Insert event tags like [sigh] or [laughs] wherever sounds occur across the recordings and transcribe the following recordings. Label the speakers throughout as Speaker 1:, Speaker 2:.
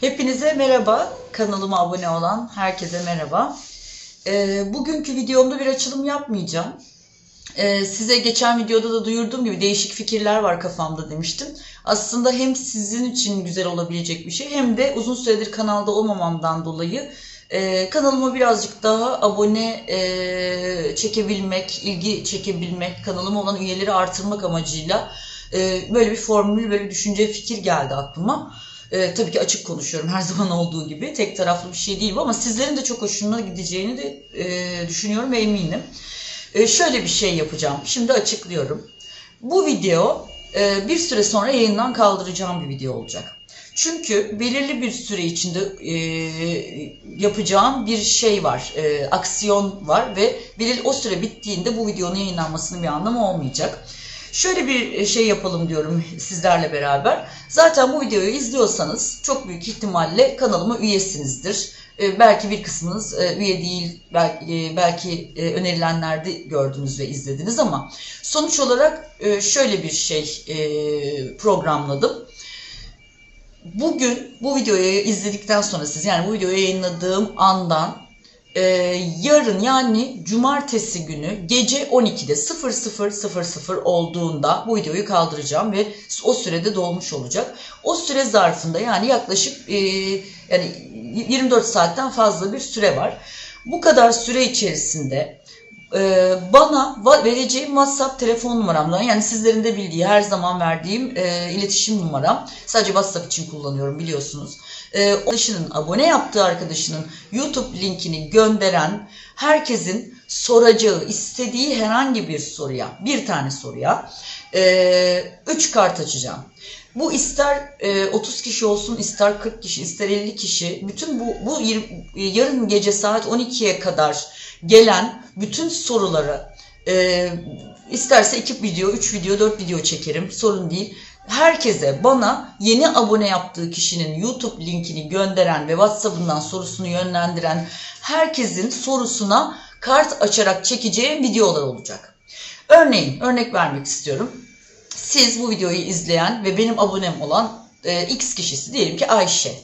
Speaker 1: Hepinize merhaba. Kanalıma abone olan herkese merhaba. Ee, bugünkü videomda bir açılım yapmayacağım. Ee, size geçen videoda da duyurduğum gibi değişik fikirler var kafamda demiştim. Aslında hem sizin için güzel olabilecek bir şey hem de uzun süredir kanalda olmamamdan dolayı e, kanalıma birazcık daha abone e, çekebilmek, ilgi çekebilmek, kanalıma olan üyeleri artırmak amacıyla e, böyle bir formül, böyle bir düşünce, fikir geldi aklıma. Ee, tabii ki açık konuşuyorum her [laughs] zaman olduğu gibi. Tek taraflı bir şey değil ama sizlerin de çok hoşuna gideceğini de e, düşünüyorum ve eminim. E, şöyle bir şey yapacağım. Şimdi açıklıyorum. Bu video e, bir süre sonra yayından kaldıracağım bir video olacak. Çünkü belirli bir süre içinde e, yapacağım bir şey var, e, aksiyon var ve belirli o süre bittiğinde bu videonun yayınlanmasının bir anlamı olmayacak. Şöyle bir şey yapalım diyorum sizlerle beraber. Zaten bu videoyu izliyorsanız çok büyük ihtimalle kanalıma üyesinizdir. Ee, belki bir kısmınız e, üye değil, belki, e, belki e, önerilenlerde gördünüz ve izlediniz ama sonuç olarak e, şöyle bir şey e, programladım. Bugün bu videoyu izledikten sonra siz yani bu videoyu yayınladığım andan ee, yarın yani cumartesi günü gece 12'de 00.00 olduğunda bu videoyu kaldıracağım ve o sürede dolmuş olacak. O süre zarfında yani yaklaşık e, yani 24 saatten fazla bir süre var. Bu kadar süre içerisinde e, bana vereceğim WhatsApp telefon numaramdan yani sizlerin de bildiği her zaman verdiğim e, iletişim numaram sadece WhatsApp için kullanıyorum biliyorsunuz. E, arkadaşının abone yaptığı arkadaşının YouTube linkini gönderen herkesin soracağı istediği herhangi bir soruya bir tane soruya 3 kart açacağım. Bu ister e, 30 kişi olsun, ister 40 kişi, ister 50 kişi. Bütün bu, bu yir- yarın gece saat 12'ye kadar gelen bütün soruları e, isterse 2 video, 3 video, 4 video çekerim. Sorun değil. Herkese bana yeni abone yaptığı kişinin YouTube linkini gönderen ve WhatsApp'ından sorusunu yönlendiren herkesin sorusuna kart açarak çekeceğim videolar olacak. Örneğin, örnek vermek istiyorum siz bu videoyu izleyen ve benim abonem olan e, X kişisi diyelim ki Ayşe.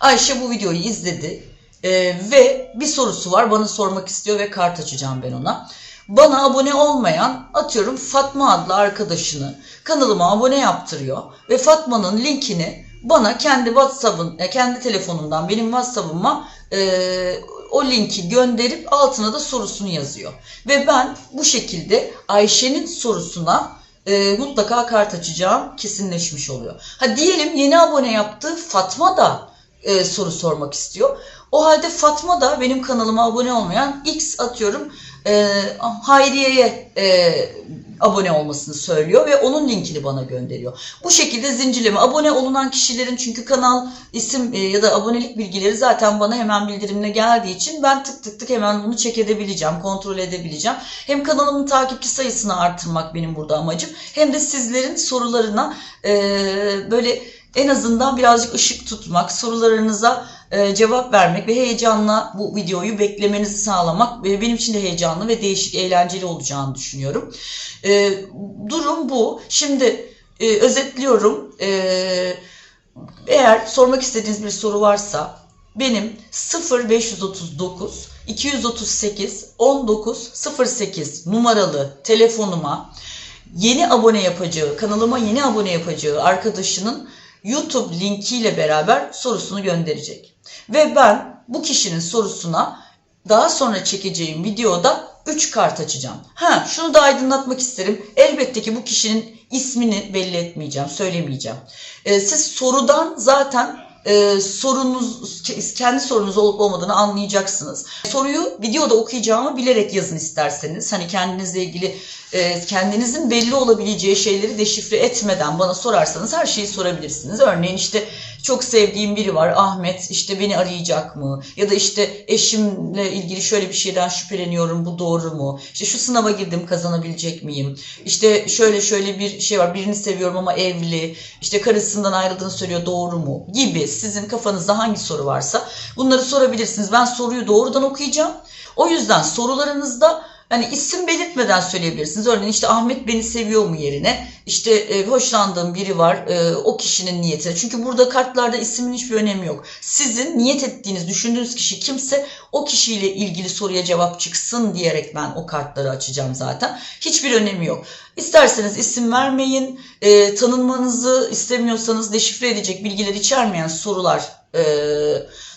Speaker 1: Ayşe bu videoyu izledi e, ve bir sorusu var bana sormak istiyor ve kart açacağım ben ona. Bana abone olmayan atıyorum Fatma adlı arkadaşını kanalıma abone yaptırıyor ve Fatma'nın linkini bana kendi WhatsApp'ın, e, kendi telefonumdan benim WhatsApp'ıma e, o linki gönderip altına da sorusunu yazıyor. Ve ben bu şekilde Ayşe'nin sorusuna e, mutlaka kart açacağım kesinleşmiş oluyor. Ha diyelim yeni abone yaptı Fatma da e, soru sormak istiyor. O halde Fatma da benim kanalıma abone olmayan X atıyorum e, Hayriye'ye e, abone olmasını söylüyor ve onun linkini bana gönderiyor. Bu şekilde zincirleme abone olunan kişilerin çünkü kanal isim e, ya da abonelik bilgileri zaten bana hemen bildirimle geldiği için ben tık tık tık hemen bunu check edebileceğim, kontrol edebileceğim. Hem kanalımın takipçi sayısını artırmak benim burada amacım hem de sizlerin sorularına e, böyle en azından birazcık ışık tutmak, sorularınıza e, cevap vermek ve heyecanla bu videoyu beklemenizi sağlamak ve benim için de heyecanlı ve değişik, eğlenceli olacağını düşünüyorum. E, durum bu. Şimdi e, özetliyorum. E, eğer sormak istediğiniz bir soru varsa benim 0539 238 1908 numaralı telefonuma yeni abone yapacağı, kanalıma yeni abone yapacağı arkadaşının YouTube linkiyle beraber sorusunu gönderecek. Ve ben bu kişinin sorusuna daha sonra çekeceğim videoda 3 kart açacağım. Ha şunu da aydınlatmak isterim. Elbette ki bu kişinin ismini belli etmeyeceğim, söylemeyeceğim. Ee, siz sorudan zaten e, sorunuz kendi sorunuz olup olmadığını anlayacaksınız. Soruyu videoda okuyacağımı bilerek yazın isterseniz. Hani kendinizle ilgili e, kendinizin belli olabileceği şeyleri deşifre etmeden bana sorarsanız her şeyi sorabilirsiniz. Örneğin işte çok sevdiğim biri var Ahmet işte beni arayacak mı? Ya da işte eşimle ilgili şöyle bir şeyden şüpheleniyorum bu doğru mu? İşte şu sınava girdim kazanabilecek miyim? İşte şöyle şöyle bir şey var birini seviyorum ama evli. İşte karısından ayrıldığını söylüyor doğru mu? Gibi sizin kafanızda hangi soru varsa bunları sorabilirsiniz. Ben soruyu doğrudan okuyacağım. O yüzden sorularınızda Hani isim belirtmeden söyleyebilirsiniz. Örneğin işte Ahmet beni seviyor mu yerine işte e, hoşlandığım biri var e, o kişinin niyeti. Çünkü burada kartlarda ismin hiçbir önemi yok. Sizin niyet ettiğiniz, düşündüğünüz kişi kimse o kişiyle ilgili soruya cevap çıksın diyerek ben o kartları açacağım zaten. Hiçbir önemi yok. İsterseniz isim vermeyin, e, tanınmanızı istemiyorsanız deşifre edecek bilgiler içermeyen sorular e,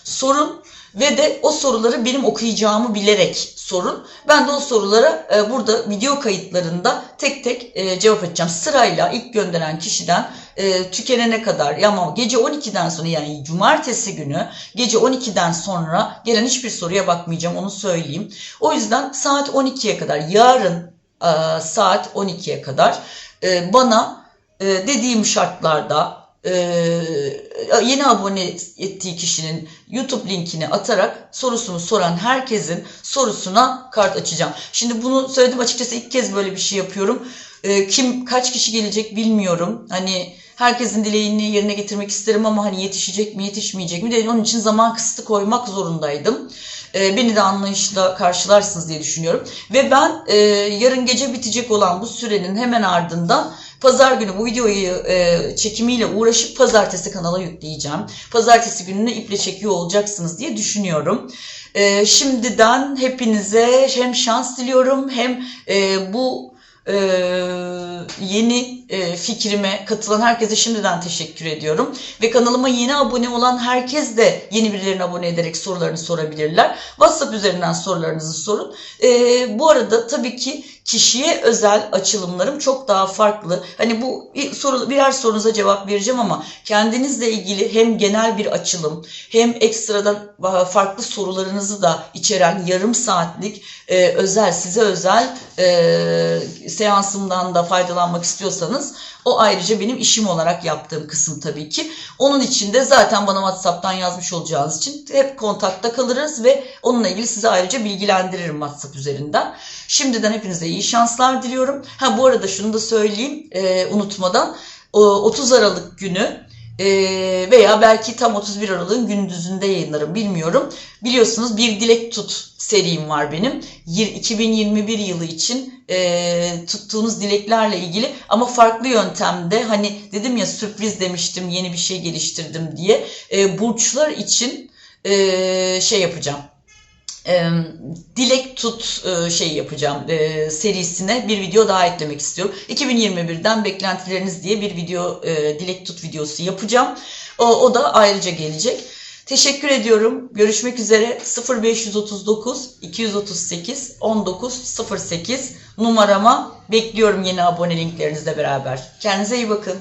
Speaker 1: sorun ve de o soruları benim okuyacağımı bilerek sorun. Ben de o sorulara e, burada video kayıtlarında tek tek e, cevap edeceğim. Sırayla ilk gönderen kişiden e, tükenene kadar ama gece 12'den sonra yani cumartesi günü gece 12'den sonra gelen hiçbir soruya bakmayacağım onu söyleyeyim. O yüzden saat 12'ye kadar yarın e, saat 12'ye kadar e, bana e, dediğim şartlarda e, yeni abone ettiği kişinin YouTube linkini atarak sorusunu soran herkesin sorusuna kart açacağım. Şimdi bunu söyledim açıkçası ilk kez böyle bir şey yapıyorum. E, kim kaç kişi gelecek bilmiyorum. Hani herkesin dileğini yerine getirmek isterim ama hani yetişecek mi yetişmeyecek mi dedim. Onun için zaman kısıtı koymak zorundaydım. E, beni de anlayışla karşılarsınız diye düşünüyorum. Ve ben e, yarın gece bitecek olan bu sürenin hemen ardından Pazar günü bu videoyu e, çekimiyle uğraşıp pazartesi kanala yükleyeceğim. Pazartesi gününü iple çekiyor olacaksınız diye düşünüyorum. E, şimdiden hepinize hem şans diliyorum hem e, bu e, yeni e, fikrime katılan herkese şimdiden teşekkür ediyorum. Ve kanalıma yeni abone olan herkes de yeni birilerine abone ederek sorularını sorabilirler. WhatsApp üzerinden sorularınızı sorun. E, bu arada tabii ki kişiye özel açılımlarım çok daha farklı. Hani bu soru, birer sorunuza cevap vereceğim ama kendinizle ilgili hem genel bir açılım hem ekstradan farklı sorularınızı da içeren yarım saatlik e, özel size özel e, seansımdan da faydalanmak istiyorsanız o ayrıca benim işim olarak yaptığım kısım tabii ki. Onun için de zaten bana WhatsApp'tan yazmış olacağınız için hep kontakta kalırız ve onunla ilgili size ayrıca bilgilendiririm WhatsApp üzerinden. Şimdiden hepinize iyi şanslar diliyorum. Ha bu arada şunu da söyleyeyim e, unutmadan. O, 30 Aralık günü e, veya belki tam 31 Aralık'ın gündüzünde yayınlarım bilmiyorum. Biliyorsunuz bir dilek tut serim var benim. 2021 yılı için e, tuttuğunuz dileklerle ilgili ama farklı yöntemde hani dedim ya sürpriz demiştim yeni bir şey geliştirdim diye e, burçlar için e, şey yapacağım e, dilek tut e, şey yapacağım e, serisine bir video daha eklemek istiyorum. 2021'den beklentileriniz diye bir video e, dilek tut videosu yapacağım. O, o da ayrıca gelecek. Teşekkür ediyorum. Görüşmek üzere. 0539 238 1908 numarama bekliyorum yeni abone linklerinizle beraber. Kendinize iyi bakın.